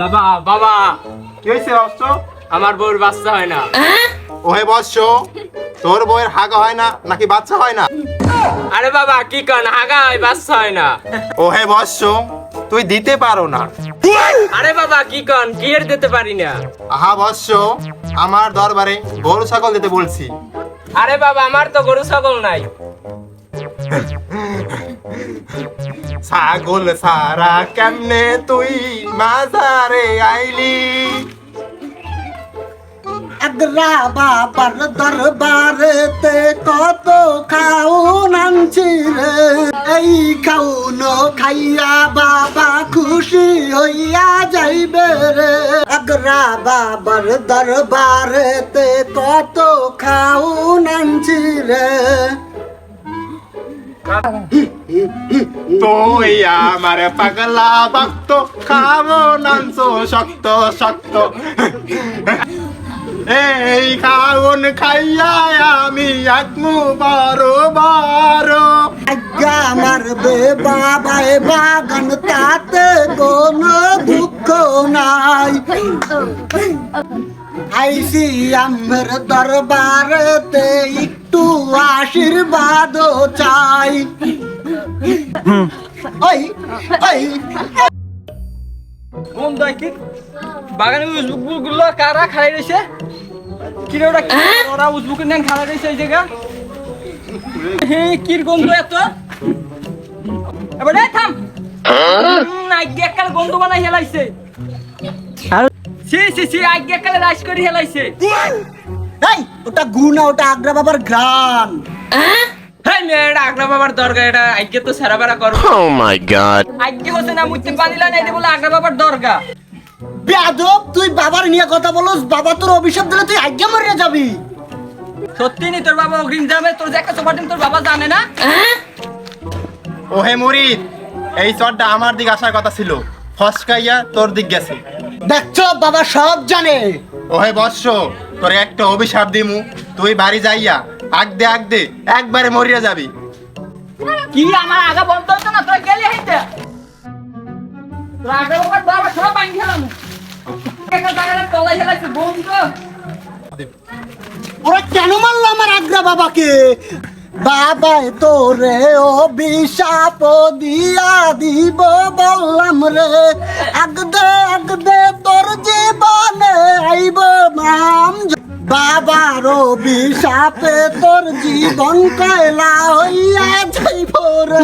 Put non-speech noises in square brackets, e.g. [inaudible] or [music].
বাবা বাবা। কি হয়েছে বৎস আমার বউর বাচ্চা হয় না। ওহে বৎস তোর বউয়ের হাগা হয় না নাকি বাচ্চা হয় না? আরে বাবা কি কন আগা হয় বাচ্চা হয় না। ওহে বৎস তুই দিতে পারো না। আরে বাবা কি কন কি এর দিতে পারি না। আহা বৎস আমার দরবারে গরু ছাগল দিতে বলছি। আরে বাবা আমার তো গরু ছাগল নাই। [laughs] ছাগল সারা কেমনে তুই মাজারে আইলি? আগ্রা বাবার দরবারেতে কত খাউন আনছি রে। এই খাউন খাইয়া বাবা খুশি হইয়া যাইবে রে। আগ্রা বাবার দরবারেতে কত খাউন আনছি রে। তুই আমার পাগলা ভক্ত, খাব নাংস শক্ত শক্ত। এই খাউন খাইয়া আমি আত্মু বারো বারো। আজ্ঞা মারবে বাবায় বাগান তাতে কোনো নাই। আইসি আম্বের দরবারেতে একটু আশীর্বাদ চাই। ওই ওই। বন্ধু কি? বাগানে উজবুকগুলো কারা খাই রয়েছে কি রে ওরা কি? ওরা উজবুক নেন খাই রয়েছে এই জায়গা? হে কির গন্ধ এত? এবারে থাম। আগে একাল গন্ধ বানাই হেলাইছে। সি সি সি আগে একালে রাইস করে হেলাইছে। এই ওটা গুনা ওটা আগ্রা বাবার গ্রাম হেই মেয়েটা আগ্রা বাবার দরগা এটা আগে তো সারা করব। Oh my god. আগে হচ্ছে না মুইতে পানিলা নাই বলে আগ্রা বাবার দরগা বেয়াদব তুই বাবার নিয়ে কথা বলস বাবা তোর অভিশাপ দিলে তুই আজ্ঞা মরিয়া যাবি। সত্যি নি তোর বাবা অগ্রিম যাবে তোর যে একটা সোফাটিন তোর বাবা জানে না? ওহে মুরিদ এই চরটা আমার দিক আসার কথা ছিল। ফসকাইয়া তোর দিক গেছে। দেখছ বাবা সব জানে। ওহে বৎস তোর একটা অভিশাপ দিমু। তুই বাড়ি যাইয়া আগ দে আগ দে একবারে মরিয়া যাবি। কি আমার আগা বন্ধ হতো না? তোরা গেলি হাইতে তোর আগা বাবার বাবা সব বাইন খেলাম একটা জায়গায় তলাই হেলাইছে বন্ধ। ওরা কেন মারলো আমার আগ্রা বাবাকে? বাবাই তোরে ও বিশাপ দিয়া দিব বললাম রে। আগদে আগদে তোর জীবনে আইব নাম বাবার অভিশাপে তোর জীবন কয়লা হইয়া যাইব রে।